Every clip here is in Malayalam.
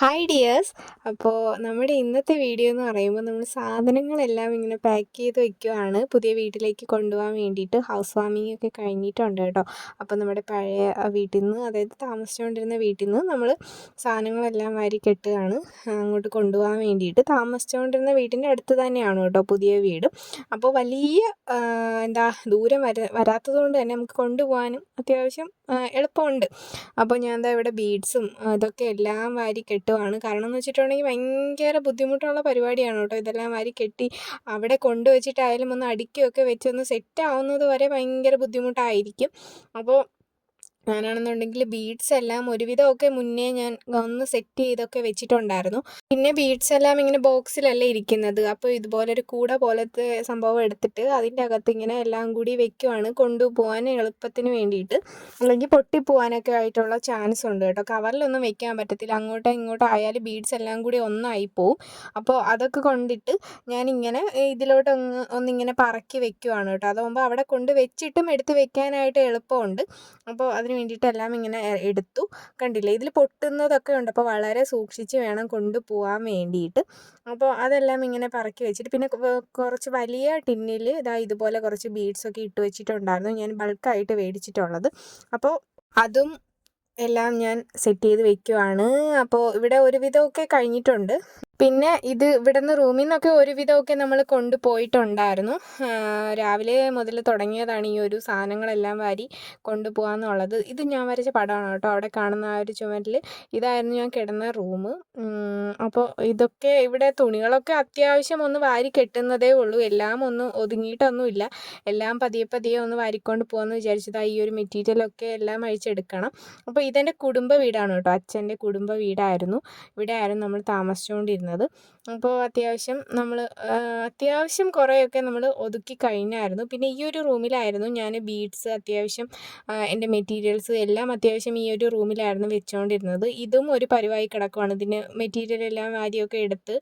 ഹായ് ഡിയേഴ്സ് അപ്പോൾ നമ്മുടെ ഇന്നത്തെ വീഡിയോ എന്ന് പറയുമ്പോൾ നമ്മൾ സാധനങ്ങളെല്ലാം ഇങ്ങനെ പാക്ക് ചെയ്ത് വെക്കുവാണ്. പുതിയ വീട്ടിലേക്ക് കൊണ്ടുപോകാൻ വേണ്ടിയിട്ട് ഹൗസ് വാമിംഗ് ഒക്കെ കഴിഞ്ഞിട്ടുണ്ട് കേട്ടോ. അപ്പോൾ നമ്മുടെ പഴയ വീട്ടിൽ നിന്ന് അതായത് താമസിച്ചുകൊണ്ടിരുന്ന വീട്ടിൽ നിന്ന് നമ്മൾ സാധനങ്ങളെല്ലാം വാരി കെട്ടുകയാണ്. അങ്ങോട്ട് കൊണ്ടുപോകാൻ വേണ്ടിയിട്ട് താമസിച്ചുകൊണ്ടിരുന്ന വീട്ടിന്റെ അടുത്ത് തന്നെയാണ് കേട്ടോ പുതിയ വീട്. അപ്പോൾ വലിയ എന്താ ദൂരം വര വരാത്തതുകൊണ്ട് തന്നെ നമുക്ക് കൊണ്ടുപോകാനും അത്യാവശ്യം എളുപ്പമുണ്ട്. അപ്പോൾ ഞാൻ എന്താ ഇവിടെ ബീഡ്സും ഇതൊക്കെ എല്ലാം വാരി കെട്ടുവാണ്. കാരണം എന്ന് വെച്ചിട്ടുണ്ടെങ്കിൽ ഭയങ്കര ബുദ്ധിമുട്ടുള്ള പരിപാടിയാണ് കേട്ടോ ഇതെല്ലാം വാരി കെട്ടി അവിടെ കൊണ്ടുവച്ചിട്ടായാലും ഒന്ന് അടുക്കിയൊക്കെ വെച്ചൊന്ന് സെറ്റ് ആവുന്നത് വരെ ഭയങ്കര ബുദ്ധിമുട്ടായിരിക്കും. അപ്പോൾ ഞാനാണെന്നുണ്ടെങ്കിൽ ബീഡ്സ് എല്ലാം ഒരുവിധമൊക്കെ മുന്നേ ഞാൻ ഒന്ന് സെറ്റ് ചെയ്തൊക്കെ വെച്ചിട്ടുണ്ടായിരുന്നു. പിന്നെ ബീഡ്സ് എല്ലാം ഇങ്ങനെ ബോക്സിലല്ല ഇരിക്കുന്നത്. അപ്പോൾ ഇതുപോലെ ഒരു കൂട പോലത്തെ സംഭവം എടുത്തിട്ട് അതിന്റെ അകത്ത് ഇങ്ങനെ എല്ലാം കൂടി വെക്കുവാണ്. കൊണ്ടുപോകാൻ എളുപ്പത്തിന് വേണ്ടിയിട്ട്. അല്ലെങ്കിൽ പൊട്ടിപ്പോവാനൊക്കെ ആയിട്ടുള്ള ചാൻസ് ഉണ്ട് കേട്ടോ. കവറിലൊന്നും വെക്കാൻ പറ്റത്തില്ല. അങ്ങോട്ടോ ഇങ്ങോട്ടോ ആയാലും ബീഡ്സ് എല്ലാം കൂടി ഒന്നായി പോവും. അപ്പോൾ അതൊക്കെ കൊണ്ടിട്ട് ഞാനിങ്ങനെ ഇതിലോട്ട് ഒന്ന് ഒന്നിങ്ങനെ പറക്കി വെക്കുവാണ് കേട്ടോ. അതാകുമ്പോൾ അവിടെ കൊണ്ട് വെച്ചിട്ടും എടുത്ത് വെക്കാനായിട്ട് എളുപ്പമുണ്ട്. അപ്പോൾ അതിന് വേണ്ടിയിട്ട് എല്ലാം ഇങ്ങനെ എടുത്തു. കണ്ടില്ലേ? ഇതിൽ പൊട്ടുന്നതൊക്കെ ഉണ്ട്. അപ്പോൾ വളരെ സൂക്ഷിച്ച് വേണം കൊണ്ടുപോകാൻ വേണ്ടിയിട്ട്. അപ്പോൾ അതെല്ലാം ഇങ്ങനെ പറക്കി വെച്ചിട്ട് പിന്നെ കുറച്ച് വലിയ ടിന്നിൽ ഇതാ ഇതുപോലെ കുറച്ച് ബീഡ്സൊക്കെ ഇട്ട് വെച്ചിട്ടുണ്ടായിരുന്നു. ഞാൻ ബൾക്കായിട്ട് മേടിച്ചിട്ടുള്ളത് അപ്പോൾ അതും എല്ലാം ഞാൻ സെറ്റ് ചെയ്ത് വെക്കുവാണ്. അപ്പോൾ ഇവിടെ ഒരുവിധമൊക്കെ കഴിഞ്ഞിട്ടുണ്ട്. പിന്നെ ഇത് ഇവിടുന്ന് റൂമിൽ നിന്നൊക്കെ ഒരുവിധമൊക്കെ നമ്മൾ കൊണ്ടുപോയിട്ടുണ്ടായിരുന്നു. രാവിലെ മുതൽ തുടങ്ങിയതാണ് ഈ ഒരു സാധനങ്ങളെല്ലാം വാരി കൊണ്ടുപോകാന്നുള്ളത് ഇത് ഞാൻ വരച്ച പടമാണ് കേട്ടോ. അവിടെ കാണുന്ന ആ ഒരു ചുമരിൽ ഇതായിരുന്നു ഞാൻ കിടന്ന റൂം. അപ്പോൾ ഇതൊക്കെ ഇവിടെ തുണികളൊക്കെ അത്യാവശ്യം ഒന്ന് വാരി കെട്ടുന്നതേ ഉള്ളൂ. എല്ലാം ഒന്ന് ഒതുങ്ങിയിട്ടൊന്നുമില്ല. എല്ലാം പതിയെ പതിയെ ഒന്ന് വാരിക്കൊണ്ട് പോകാമെന്ന് വിചാരിച്ചത് ഈ ഒരു മെറ്റീരിയലൊക്കെ എല്ലാം അഴിച്ചെടുക്കണം. അപ്പോൾ ഇതെന്റെ കുടുംബ വീടാണ് കേട്ടോ. അച്ഛന്റെ കുടുംബ വീടായിരുന്നു. ഇവിടെ ആയിരുന്നു നമ്മൾ താമസിച്ചുകൊണ്ടിരുന്നത്. ചെയ്യുന്നത്. അപ്പോൾ അത്യാവശ്യം നമ്മൾ അത്യാവശ്യം കുറേയൊക്കെ നമ്മൾ ഒതുക്കി കഴിഞ്ഞായിരുന്നു. പിന്നെ ഈ ഒരു റൂമിലായിരുന്നു ഞാൻ ബീഡ്സ് അത്യാവശ്യം എന്റെ മെറ്റീരിയൽസ് എല്ലാം അത്യാവശ്യം ഈ ഒരു റൂമിലായിരുന്നു വെച്ചുകൊണ്ടിരുന്നത് ഇതും ഒരു പരിവായി കിടക്കുവാണ്. ഇതിന് മെറ്റീരിയൽ എല്ലാം വാരിയൊക്കെ എടുത്ത്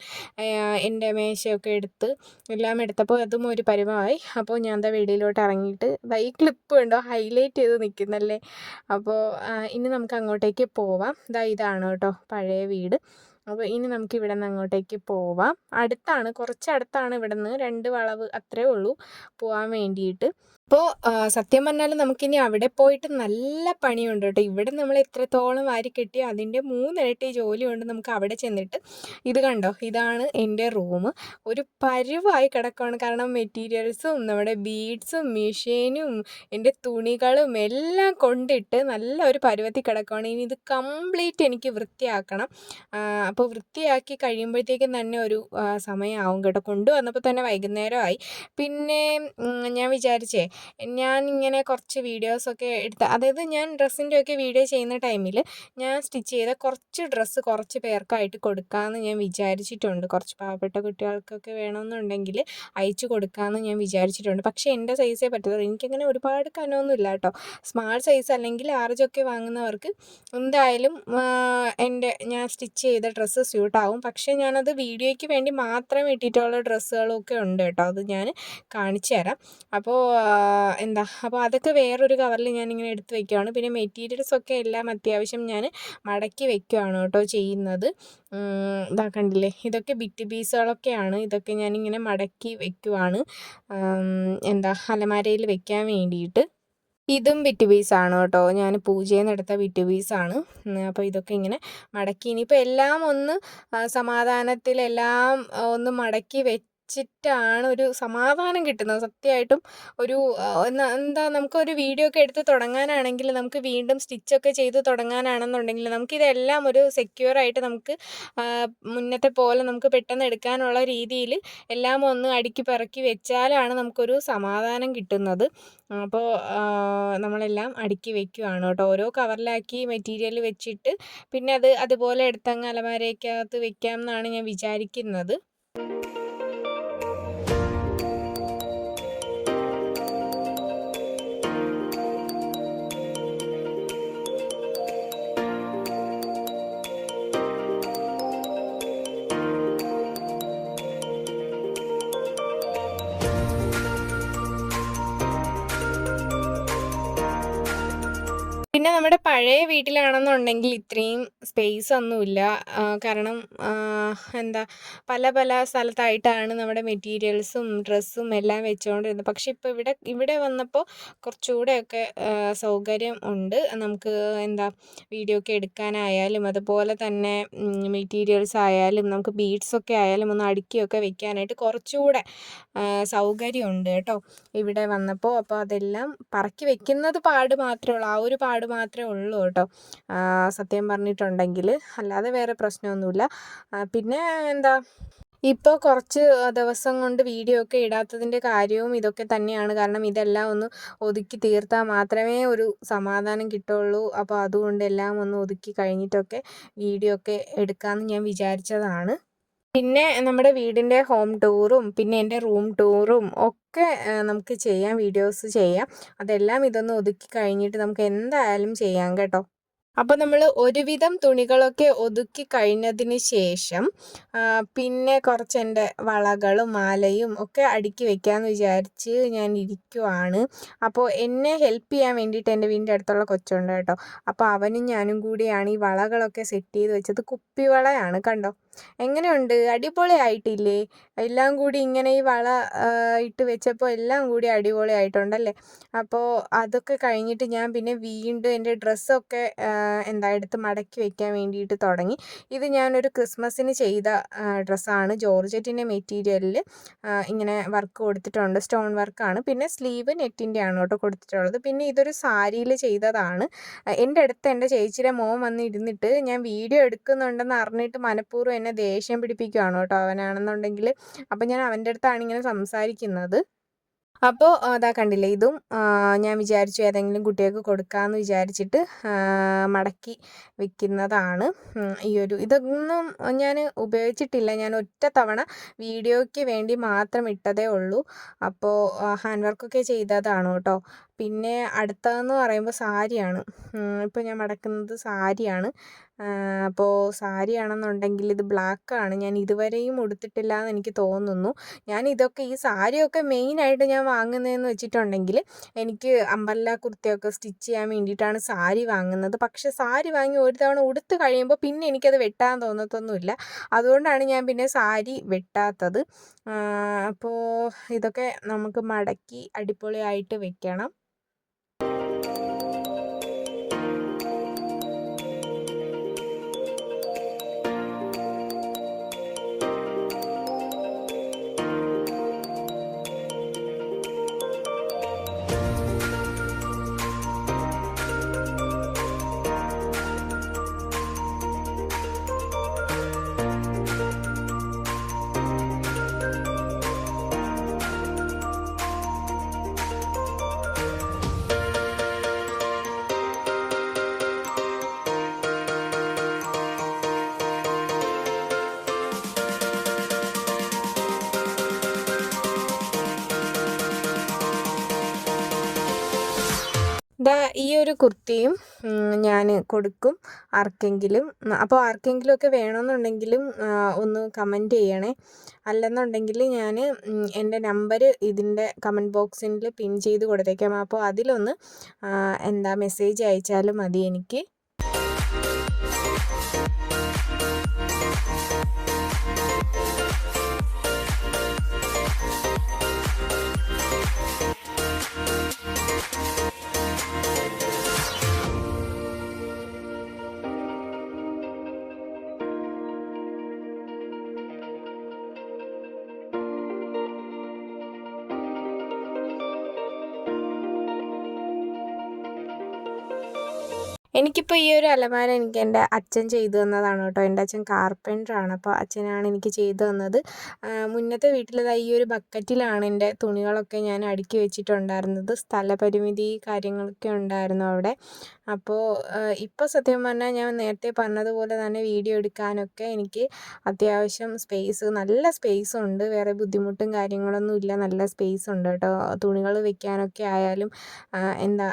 എന്റെ മേശയൊക്കെ എടുത്ത് എല്ലാം എടുത്തപ്പോൾ അതും ഒരു പരിവമായി അപ്പോൾ ഞാൻ എന്താ വെളിയിലോട്ട് ഇറങ്ങിയിട്ട് ഈ ക്ലിപ്പ് ഉണ്ടോ ഹൈലൈറ്റ് ചെയ്ത് നിൽക്കുന്നല്ലേ അപ്പോൾ ഇനി നമുക്ക് അങ്ങോട്ടേക്ക് പോവാം. ഇതാ ഇതാണ് കേട്ടോ പഴയ വീട്. അപ്പോൾ ഇനി നമുക്ക് ഇവിടെ നിന്ന് അങ്ങോട്ടേക്ക് പോവാം. അടുത്താണ് കുറച്ച് അടുത്താണ് ഇവിടെ നിന്ന് രണ്ട് വളവ് അത്രേ ഉള്ളൂ. പോകാൻ വേണ്ടിയിട്ട്. അപ്പോൾ സത്യം പറഞ്ഞാൽ നമുക്കിനി അവിടെ പോയിട്ട് നല്ല പണിയുണ്ട് കേട്ടോ. ഇവിടെ നമ്മൾ എത്രത്തോളം വാരി കെട്ടി അതിന്റെ മൂന്നിരട്ടി ജോലി കൊണ്ട് നമുക്ക് അവിടെ ചെന്നിട്ട് ഇത് കണ്ടോ? ഇതാണ് എന്റെ റൂം. ഒരു പരുവായി കിടക്കുകയാണ് കാരണം മെറ്റീരിയൽസും നമ്മുടെ ബീഡ്സും മെഷീനും എന്റെ തുണികളും എല്ലാം കൊണ്ടിട്ട് നല്ല ഒരു പരുവത്തിൽ കിടക്കുകയാണ് ഇനി ഇത് കംപ്ലീറ്റ് എനിക്ക് വൃത്തിയാക്കണം. അപ്പോൾ വൃത്തിയാക്കി കഴിയുമ്പോഴത്തേക്കും തന്നെ ഒരു സമയമാവും കേട്ടോ. കൊണ്ടുവന്നപ്പോൾ തന്നെ വൈകുന്നേരമായി. പിന്നെ ഞാൻ വിചാരിച്ചേ ഞാനിങ്ങനെ കുറച്ച് വീഡിയോസൊക്കെ എടുത്ത് അതായത് ഞാൻ ഡ്രസ്സിന്റെയൊക്കെ വീഡിയോ ചെയ്യുന്ന ടൈമിൽ ഞാൻ സ്റ്റിച്ച് ചെയ്ത കുറച്ച് ഡ്രസ്സ് കുറച്ച് പേർക്കായിട്ട് കൊടുക്കാമെന്ന് ഞാൻ വിചാരിച്ചിട്ടുണ്ട്. കുറച്ച് പാവപ്പെട്ട കുട്ടികൾക്കൊക്കെ വേണമെന്നുണ്ടെങ്കിൽ അയച്ചു കൊടുക്കാമെന്ന് ഞാൻ വിചാരിച്ചിട്ടുണ്ട്. പക്ഷേ എന്റെ സൈസേ പറ്റത്തുള്ളൂ. എനിക്കങ്ങനെ ഒരുപാട് കനമൊന്നുമില്ല കേട്ടോ. സ്മാൾ സൈസ് അല്ലെങ്കിൽ ആർജൊക്കെ വാങ്ങുന്നവർക്ക് എന്തായാലും എന്റെ ഞാൻ സ്റ്റിച്ച് ചെയ്ത ഡ്രസ്സ് സ്യൂട്ടാവും. പക്ഷേ ഞാനത് വീഡിയോയ്ക്ക് വേണ്ടി മാത്രം ഇട്ടിട്ടുള്ള ഡ്രസ്സുകളൊക്കെ ഉണ്ട് കേട്ടോ. അത് ഞാൻ കാണിച്ചു തരാം. അപ്പോൾ എന്താ അപ്പോൾ അതൊക്കെ വേറൊരു കവറിൽ ഞാനിങ്ങനെ എടുത്ത് വെക്കുകയാണ് പിന്നെ മെറ്റീരിയൽസ് ഒക്കെ എല്ലാം അത്യാവശ്യം ഞാൻ മടക്കി വെക്കുവാണ് കേട്ടോ ചെയ്യുന്നത്. ഇതാ കണ്ടില്ലേ? ഇതൊക്കെ ബിറ്റ് പീസുകളൊക്കെയാണ് ഇതൊക്കെ ഞാനിങ്ങനെ മടക്കി വെക്കുവാണ്. എന്താ അലമാരയിൽ വെക്കാൻ വേണ്ടിയിട്ട്. ഇതും ബിറ്റ് പീസാണ് കേട്ടോ. ഞാൻ പൂജയിൽ നിന്ന് എടുത്ത ബിറ്റ് പീസാണ് അപ്പോൾ ഇതൊക്കെ ഇങ്ങനെ മടക്കി. ഇനിയിപ്പോൾ എല്ലാം ഒന്ന് സമാധാനത്തിൽ എല്ലാം ഒന്ന് മടക്കി വെച്ച് വെച്ചിട്ടാണ് ഒരു സമാധാനം കിട്ടുന്നത്. സത്യമായിട്ടും ഒരു എന്താ നമുക്ക് ഒരു വീഡിയോ ഒക്കെ എടുത്ത് തുടങ്ങാനാണെങ്കിൽ നമുക്ക് വീണ്ടും സ്റ്റിച്ചൊക്കെ ചെയ്ത് തുടങ്ങാനാണെന്നുണ്ടെങ്കിൽ നമുക്കിതെല്ലാം ഒരു സെക്യൂർ ആയിട്ട് നമുക്ക് മുന്നത്തെ പോലെ നമുക്ക് പെട്ടെന്ന് എടുക്കാനുള്ള രീതിയിൽ എല്ലാം ഒന്ന് അടുക്കി പറക്കി വെച്ചാലാണ് നമുക്കൊരു സമാധാനം കിട്ടുന്നത്. അപ്പോൾ നമ്മളെല്ലാം അടുക്കി വെക്കുകയാണ് കേട്ടോ. ഓരോ കവറിലാക്കി മെറ്റീരിയൽ വെച്ചിട്ട് പിന്നെ അത് അതുപോലെ എടുത്തങ്ങ് അലമാരയ്ക്കകത്ത് വെക്കാം എന്നാണ് ഞാൻ വിചാരിക്കുന്നത്. പിന്നെ നമ്മുടെ പഴയ വീട്ടിലാണെന്നുണ്ടെങ്കിൽ ഇത്രയും സ്പേസ് ഒന്നുമില്ല. കാരണം എന്താ പല പല സ്ഥലത്തായിട്ടാണ് നമ്മുടെ മെറ്റീരിയൽസും ഡ്രസ്സും എല്ലാം വെച്ചുകൊണ്ടിരുന്നത് പക്ഷെ ഇപ്പോൾ ഇവിടെ ഇവിടെ വന്നപ്പോൾ കുറച്ചുകൂടെയൊക്കെ സൗകര്യം ഉണ്ട്. നമുക്ക് എന്താ വീഡിയോ ഒക്കെ എടുക്കാനായാലും അതുപോലെ തന്നെ മെറ്റീരിയൽസ് ആയാലും നമുക്ക് ബീഡ്സ് ഒക്കെ ആയാലും ഒന്ന് അടുക്കിയൊക്കെ വെക്കാനായിട്ട് കുറച്ചുകൂടെ സൗകര്യമുണ്ട് കേട്ടോ. ഇവിടെ വന്നപ്പോൾ അപ്പോൾ അതെല്ലാം പറക്കി വെക്കുന്നത് പാട് മാത്രമേ ഉള്ളൂ. ആ ഒരു പാട് മാത്രമേ ഉള്ളൂ കേട്ടോ. സത്യം പറഞ്ഞിട്ടുണ്ടെങ്കിൽ അല്ലാതെ വേറെ പ്രശ്നമൊന്നുമില്ല. പിന്നെ എന്താ ഇപ്പോൾ കുറച്ച് ദിവസം കൊണ്ട് വീഡിയോ ഒക്കെ ഇടാത്തതിന്റെ കാര്യവും ഇതൊക്കെ തന്നെയാണ്. കാരണം ഇതെല്ലാം ഒന്ന് ഒതുക്കി തീർത്താൽ മാത്രമേ ഒരു സമാധാനം കിട്ടുള്ളൂ അപ്പോൾ അതുകൊണ്ട് എല്ലാം ഒന്ന് ഒതുക്കി കഴിഞ്ഞിട്ടൊക്കെ വീഡിയോ ഒക്കെ എടുക്കാമെന്ന് ഞാൻ വിചാരിച്ചതാണ്. പിന്നെ നമ്മുടെ വീടിന്റെ ഹോം ടൂറും പിന്നെ എന്റെ റൂം ടൂറും ഒക്കെ നമുക്ക് ചെയ്യാം വീഡിയോസ് ചെയ്യാം. അതെല്ലാം ഇതൊന്ന് ഒതുക്കി കഴിഞ്ഞിട്ട് നമുക്ക് എന്തായാലും ചെയ്യാം കേട്ടോ. അപ്പോൾ നമ്മൾ ഒരുവിധം തുണികളൊക്കെ ഒതുക്കി കഴിഞ്ഞതിന് ശേഷം പിന്നെ കുറച്ച് എന്റെ വളകളും മാലയും ഒക്കെ അടുക്കി വെക്കാമെന്ന് വിചാരിച്ച് ഞാൻ ഇരിക്കുവാണ്. അപ്പോൾ എന്നെ ഹെൽപ്പ് ചെയ്യാൻ വേണ്ടിയിട്ട് എന്റെ വീടിന്റെ അടുത്തുള്ള കൊച്ചുണ്ട് കേട്ടോ. അപ്പോൾ അവനും ഞാനും കൂടിയാണ് ഈ വളകളൊക്കെ സെറ്റ് ചെയ്ത് വെച്ചത്. കുപ്പിവളയാണ് കണ്ടോ? എങ്ങനെയുണ്ട്? അടിപൊളിയായിട്ടില്ലേ? എല്ലാം കൂടി ഇങ്ങനെ ഈ വള ഇട്ട് വെച്ചപ്പോൾ എല്ലാം കൂടി അടിപൊളിയായിട്ടുണ്ടല്ലേ? അപ്പോൾ അതൊക്കെ കഴിഞ്ഞിട്ട് ഞാൻ പിന്നെ വീണ്ടും എന്റെ ഡ്രസ്സൊക്കെ എന്താ എടുത്ത് മടക്കി വെക്കാൻ വേണ്ടിയിട്ട് തുടങ്ങി. ഇത് ഞാനൊരു ക്രിസ്മസിന് ചെയ്ത ഡ്രസ്സാണ്. ജോർജറ്റിന്റെ മെറ്റീരിയലിൽ ഇങ്ങനെ വർക്ക് കൊടുത്തിട്ടുണ്ട്. സ്റ്റോൺ വർക്കാണ്. പിന്നെ സ്ലീവ് നെറ്റിന്റെ ആണ് കേട്ടോ കൊടുത്തിട്ടുള്ളത്. പിന്നെ ഇതൊരു സാരിയിൽ ചെയ്തതാണ്. എന്റെ അടുത്ത് എന്റെ ചേച്ചിയുടെ മോൻ വന്ന് ഇരുന്നിട്ട് ഞാൻ വീഡിയോ എടുക്കുന്നുണ്ടെന്ന് അറിഞ്ഞിട്ട് മനഃപൂർവം എന്നെ ദേഷ്യം പിടിപ്പിക്കുകയാണ് കേട്ടോ അവനാണെന്നുണ്ടെങ്കിൽ അപ്പം ഞാൻ അവന്റെ അടുത്താണ് ഇങ്ങനെ സംസാരിക്കുന്നത്. അപ്പോൾ അതാ കണ്ടില്ലേ ഇതും ഞാൻ വിചാരിച്ചു ഏതെങ്കിലും കുട്ടികൾക്ക് കൊടുക്കാമെന്ന് വിചാരിച്ചിട്ട് മടക്കി വെക്കുന്നതാണ്. ഈ ഒരു ഇതൊന്നും ഞാൻ ഉപയോഗിച്ചിട്ടില്ല. ഞാൻ ഒറ്റ തവണ വീഡിയോയ്ക്ക് വേണ്ടി മാത്രം ഇട്ടതേ ഉള്ളൂ. അപ്പോൾ ഹാൻഡ് വർക്കൊക്കെ ചെയ്തതാണ് കേട്ടോ പിന്നെ അടുത്തതെന്ന് പറയുമ്പോൾ സാരിയാണ്. ഇപ്പോൾ ഞാൻ മടക്കുന്നത് സാരിയാണ്. അപ്പോൾ സാരിയാണെന്നുണ്ടെങ്കിൽ ഇത് ആണ് ഞാൻ ഇതുവരെയും ഉടുത്തിട്ടില്ല എന്ന് എനിക്ക് തോന്നുന്നു. ഞാൻ ഇതൊക്കെ ഈ സാരിയൊക്കെ മെയിനായിട്ട് ഞാൻ വാങ്ങുന്നതെന്ന് വെച്ചിട്ടുണ്ടെങ്കിൽ എനിക്ക് അമ്പല്ല കുർത്തിയൊക്കെ സ്റ്റിച്ച് ചെയ്യാൻ വേണ്ടിയിട്ടാണ് സാരി വാങ്ങുന്നത്. പക്ഷേ സാരി വാങ്ങി ഒരു തവണ ഉടുത്ത് കഴിയുമ്പോൾ പിന്നെ എനിക്കത് വെട്ടാൻ തോന്നത്തൊന്നുമില്ല. അതുകൊണ്ടാണ് ഞാൻ പിന്നെ സാരി വെട്ടാത്തത്. അപ്പോൾ ഇതൊക്കെ നമുക്ക് മടക്കി അടിപൊളിയായിട്ട് വെക്കണം. ദാ ഈ ഒരു കുർത്തിയും ഞാൻ കൊടുക്കും ആർക്കെങ്കിലും. അപ്പോൾ ആർക്കെങ്കിലും ഒക്കെ വേണമെന്നുണ്ടെങ്കിലും ഒന്ന് കമന്റ് ചെയ്യണേ. അല്ലെന്നുണ്ടെങ്കിൽ ഞാൻ എന്റെ നമ്പർ ഇതിന്റെ കമന്റ് ബോക്സിൽ പിൻ ചെയ്ത് കൊടുത്തേക്കാം. അപ്പോൾ അതിലൊന്ന് എന്താ മെസ്സേജ് അയച്ചാലും മതി എനിക്ക്. എനിക്കിപ്പോൾ ഈ ഒരു അലമാര എനിക്ക് എന്റെ അച്ഛൻ ചെയ്തു തന്നതാണ് കേട്ടോ. എന്റെ അച്ഛൻ കാർപ്പന്ററാണ് അപ്പോൾ അച്ഛനാണ് എനിക്ക് ചെയ്തു തന്നത്. മുന്നത്തെ വീട്ടിലത് ഈ ഒരു ബക്കറ്റിലാണ് എന്റെ തുണികളൊക്കെ ഞാൻ അടുക്കി വെച്ചിട്ടുണ്ടായിരുന്നത്. സ്ഥലപരിമിതി കാര്യങ്ങളൊക്കെ ഉണ്ടായിരുന്നു അവിടെ. അപ്പോൾ ഇപ്പോൾ സത്യം പറഞ്ഞാൽ ഞാൻ നേരത്തെ പറഞ്ഞതുപോലെ തന്നെ വീഡിയോ എടുക്കാനൊക്കെ എനിക്ക് അത്യാവശ്യം സ്പേസ് നല്ല സ്പേസ് ഉണ്ട്. വേറെ ബുദ്ധിമുട്ടും കാര്യങ്ങളൊന്നും ഇല്ല. നല്ല സ്പേസ് ഉണ്ട് കേട്ടോ. തുണികൾ വെക്കാനൊക്കെ ആയാലും എന്താ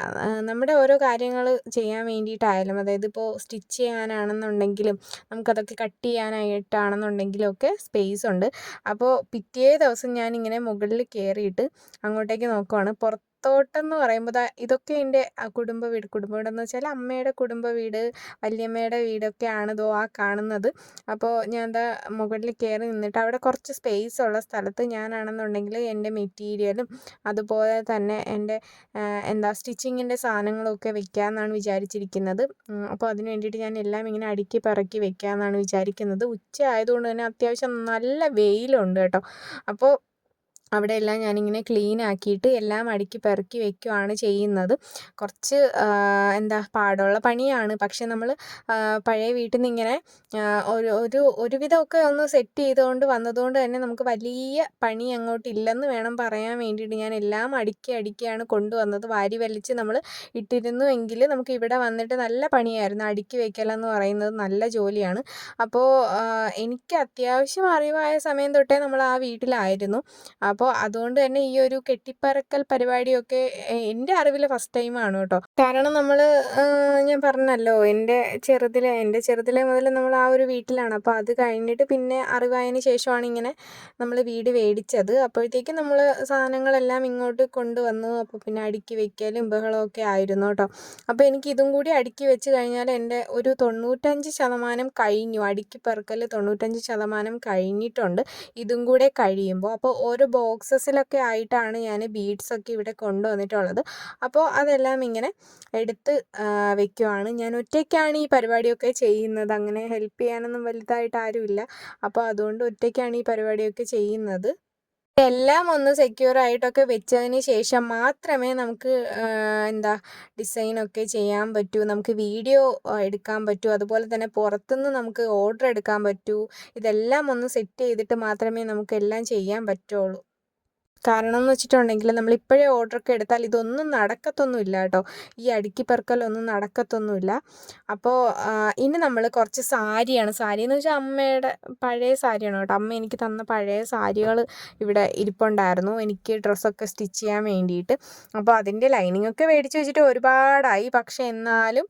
നമ്മുടെ ഓരോ കാര്യങ്ങൾ ചെയ്യാൻ വേണ്ടിയിട്ടായാലും അതായത് ഇപ്പോൾ സ്റ്റിച്ച് ചെയ്യാനാണെന്നുണ്ടെങ്കിലും നമുക്കതൊക്കെ കട്ട് ചെയ്യാനായിട്ടാണെന്നുണ്ടെങ്കിലും ഒക്കെ സ്പേസ് ഉണ്ട്. അപ്പോൾ പിറ്റേ ദിവസം ഞാനിങ്ങനെ മുകളിൽ കയറിയിട്ട് അങ്ങോട്ടേക്ക് നോക്കുവാണ്. പുറത്ത് അടുക്കളത്തോട്ടം എന്ന് പറയുമ്പോൾ ഇതൊക്കെ എന്റെ കുടുംബ വീട്. കുടുംബ വീടെന്ന് വെച്ചാൽ അമ്മയുടെ കുടുംബ വീട് വല്യമ്മയുടെ വീടൊക്കെയാണ് ഇതോ ആ കാണുന്നത്. അപ്പോൾ ഞാൻ എന്താ മുകളിൽ കയറി നിന്നിട്ട് അവിടെ കുറച്ച് സ്പേസ് ഉള്ള സ്ഥലത്ത് ഞാനാണെന്നുണ്ടെങ്കിൽ എന്റെ മെറ്റീരിയലും അതുപോലെ തന്നെ എന്റെ എന്താ സ്റ്റിച്ചിങ്ങിന്റെ സാധനങ്ങളൊക്കെ വെക്കാമെന്നാണ് വിചാരിച്ചിരിക്കുന്നത്. അപ്പോൾ അതിന് വേണ്ടിയിട്ട് ഞാൻ എല്ലാം ഇങ്ങനെ അടുക്കി പറക്കി വെക്കാമെന്നാണ് വിചാരിക്കുന്നത്. ഉച്ച ആയതുകൊണ്ട് തന്നെ അത്യാവശ്യം നല്ല വെയിലുണ്ട് കേട്ടോ. അപ്പോൾ അവിടെയെല്ലാം ഞാനിങ്ങനെ ക്ലീൻ ആക്കിയിട്ട് എല്ലാം അടുക്കി പെറുക്കി വെക്കുവാണ് ചെയ്യുന്നത്. കുറച്ച് എന്താ പാടുള്ള പണിയാണ്. പക്ഷെ നമ്മൾ പഴയ വീട്ടിൽ നിന്ന് ഇങ്ങനെ ഒരു ഒരു ഒരുവിധമൊക്കെ ഒന്ന് സെറ്റ് ചെയ്തുകൊണ്ട് വന്നതുകൊണ്ട് തന്നെ നമുക്ക് വലിയ പണി അങ്ങോട്ട് ഇല്ലെന്ന് വേണം പറയാൻ വേണ്ടിയിട്ട് ഞാൻ എല്ലാം അടുക്കി അടുക്കിയാണ് കൊണ്ടുവന്നത്. വാരി വലിച്ച് നമ്മൾ ഇട്ടിരുന്നുവെങ്കിൽ നമുക്ക് ഇവിടെ വന്നിട്ട് നല്ല പണിയായിരുന്നു. അടുക്കി വെക്കലെന്ന് പറയുന്നത് നല്ല ജോലിയാണ്. അപ്പോൾ എനിക്ക് അത്യാവശ്യം അറിവായ സമയം തൊട്ടേ നമ്മൾ ആ വീട്ടിലായിരുന്നു. അപ്പോൾ അതുകൊണ്ട് തന്നെ ഈ ഒരു കെട്ടിപ്പറക്കൽ പരിപാടിയൊക്കെ എന്റെ അറിവിൽ ഫസ്റ്റ് ടൈമാണ് കേട്ടോ. കാരണം നമ്മൾ ഞാൻ പറഞ്ഞല്ലോ എന്റെ ചെറുതിലെ എന്റെ ചെറുതിലെ മുതൽ നമ്മൾ ആ ഒരു വീട്ടിലാണ്. അപ്പോൾ അത് കഴിഞ്ഞിട്ട് പിന്നെ അറിവായതിന് ശേഷമാണ് ഇങ്ങനെ നമ്മൾ വീട് മേടിച്ചത് അപ്പോഴത്തേക്കും നമ്മൾ സാധനങ്ങളെല്ലാം ഇങ്ങോട്ട് കൊണ്ടുവന്നു. അപ്പോൾ പിന്നെ അടുക്കി വെക്കലും ബഹളമൊക്കെ ആയിരുന്നു കേട്ടോ. അപ്പോൾ എനിക്ക് ഇതും കൂടി അടുക്കി വെച്ച് കഴിഞ്ഞാൽ എന്റെ ഒരു തൊണ്ണൂറ്റഞ്ച് ശതമാനം കഴിഞ്ഞു. അടുക്കി പെറുക്കൽ തൊണ്ണൂറ്റഞ്ച് ശതമാനം കഴിഞ്ഞിട്ടുണ്ട്. ഇതും കൂടെ കഴിയുമ്പോൾ അപ്പോൾ ഓരോ ബോക്സസിലൊക്കെ ആയിട്ടാണ് ഞാൻ ബീഡ്സ് ഒക്കെ ഇവിടെ കൊണ്ടുവന്നിട്ടുള്ളത്. അപ്പോൾ അതെല്ലാം ഇങ്ങനെ എടുത്ത് വെക്കുവാണ്. ഞാൻ ഒറ്റയ്ക്കാണ് ഈ പരിപാടിയൊക്കെ ചെയ്യുന്നത്. അങ്ങനെ ഹെൽപ്പ് ചെയ്യാനൊന്നും വലുതായിട്ട് ആരുമില്ല. അപ്പോൾ അതുകൊണ്ട് ഒറ്റയ്ക്കാണ് ഈ പരിപാടിയൊക്കെ ചെയ്യുന്നത്. എല്ലാം ഒന്ന് സെക്യൂർ ആയിട്ടൊക്കെ വെച്ചതിന് ശേഷം മാത്രമേ നമുക്ക് എന്താ ഡിസൈനൊക്കെ ചെയ്യാൻ പറ്റൂ. നമുക്ക് വീഡിയോ എടുക്കാൻ പറ്റൂ. അതുപോലെ തന്നെ പുറത്തുനിന്ന് നമുക്ക് ഓർഡർ എടുക്കാൻ പറ്റൂ. ഇതെല്ലാം ഒന്ന് സെറ്റ് ചെയ്തിട്ട് മാത്രമേ നമുക്ക് എല്ലാം ചെയ്യാൻ പറ്റുള്ളൂ. കാരണം എന്ന് വെച്ചിട്ടുണ്ടെങ്കിൽ നമ്മൾ ഇപ്പോഴേ ഓർഡറൊക്കെ എടുത്താൽ ഇതൊന്നും നടക്കത്തൊന്നുമില്ല കേട്ടോ. ഈ അടുക്കി പെറുക്കലൊന്നും നടക്കത്തൊന്നുമില്ല. അപ്പോൾ ഇനി നമ്മൾ കുറച്ച് സാരിയാണ്. സാരി എന്ന് വെച്ചാൽ അമ്മയുടെ പഴയ സാരിയാണ് കേട്ടോ. അമ്മ എനിക്ക് തന്ന പഴയ സാരികൾ ഇവിടെ ഇരിപ്പുണ്ടായിരുന്നു. എനിക്ക് ഡ്രസ്സൊക്കെ സ്റ്റിച്ച് ചെയ്യാൻ വേണ്ടിയിട്ട്. അപ്പോൾ അതിന്റെ ലൈനിങ് ഒക്കെ മേടിച്ച് വെച്ചിട്ട് ഒരുപാടായി. പക്ഷേ എന്നാലും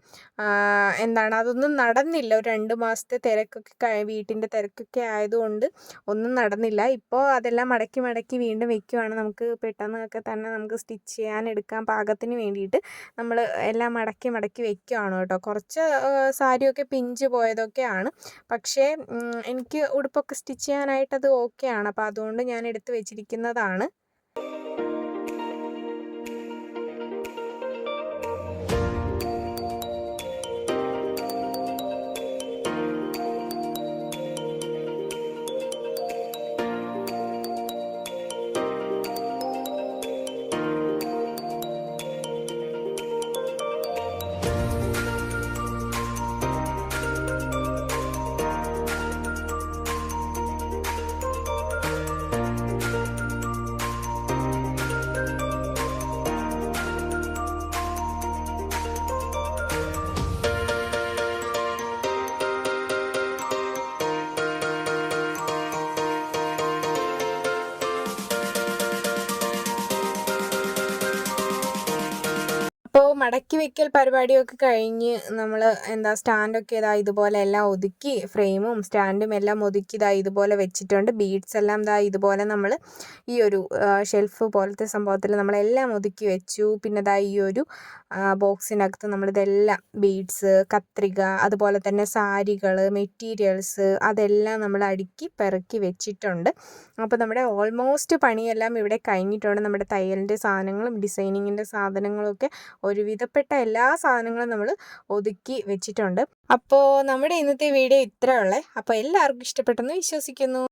എന്താണ് അതൊന്നും നടന്നില്ല. ഒരു രണ്ട് മാസത്തെ തിരക്കൊക്കെ വീട്ടിന്റെ തിരക്കൊക്കെ ആയതുകൊണ്ട് ഒന്നും നടന്നില്ല. ഇപ്പോൾ അതെല്ലാം മടക്കി മടക്കി വീണ്ടും വെക്കുകയാണ് ആണ് നമുക്ക് പെട്ടെന്നൊക്കെ തന്നെ നമുക്ക് സ്റ്റിച്ച് ചെയ്യാൻ എടുക്കാൻ പാകത്തിന് വേണ്ടിയിട്ട് നമ്മൾ എല്ലാം മടക്കി മടക്കി വെക്കുകയാണ് കേട്ടോ. കുറച്ച് സാരിയൊക്കെ പിഞ്ച് പോയതൊക്കെയാണ്. പക്ഷേ എനിക്ക് ഉടുപ്പൊക്കെ സ്റ്റിച്ച് ചെയ്യാനായിട്ടത് ഓക്കെയാണ്. അപ്പോൾ അതുകൊണ്ട് ഞാൻ എടുത്ത് വെച്ചിരിക്കുന്നതാണ്. അപ്പോൾ വെക്കൽ പരിപാടിയൊക്കെ കഴിഞ്ഞ് നമ്മൾ എന്താ സ്റ്റാൻഡൊക്കെ ഇതാ ഇതുപോലെ എല്ലാം ഒതുക്കി ഫ്രെയിമും സ്റ്റാൻഡും എല്ലാം ഒതുക്കി ഇതാ ഇതുപോലെ വെച്ചിട്ടുണ്ട്. ബീഡ്സ് എല്ലാം ഇതാ ഇതുപോലെ നമ്മൾ ഈ ഒരു ഷെൽഫ് പോലത്തെ സംഭവത്തിൽ നമ്മളെല്ലാം ഒതുക്കി വെച്ചു. പിന്നെ ഇതാ ഈ ഒരു ബോക്സിനകത്ത് നമ്മളിതെല്ലാം ബീഡ്സ് കത്രിക അതുപോലെ തന്നെ സാരികൾ മെറ്റീരിയൽസ് അതെല്ലാം നമ്മൾ അടുക്കി പെറുക്കി വെച്ചിട്ടുണ്ട്. അപ്പോൾ നമ്മുടെ ഓൾമോസ്റ്റ് പണിയെല്ലാം ഇവിടെ കഴിഞ്ഞിട്ടുണ്ട്. നമ്മുടെ തയ്യലിന്റെ സാധനങ്ങളും ഡിസൈനിങ്ങിന്റെ സാധനങ്ങളൊക്കെ ഒരുവിധപ്പെട്ട എല്ലാ സാധനങ്ങളും നമ്മൾ ഒതുക്കി വെച്ചിട്ടുണ്ട്. അപ്പോൾ നമ്മുടെ ഇന്നത്തെ വീഡിയോ ഇത്രയുള്ളേ അപ്പോൾ എല്ലാവർക്കും ഇഷ്ടപ്പെട്ടെന്ന് വിശ്വസിക്കുന്നു.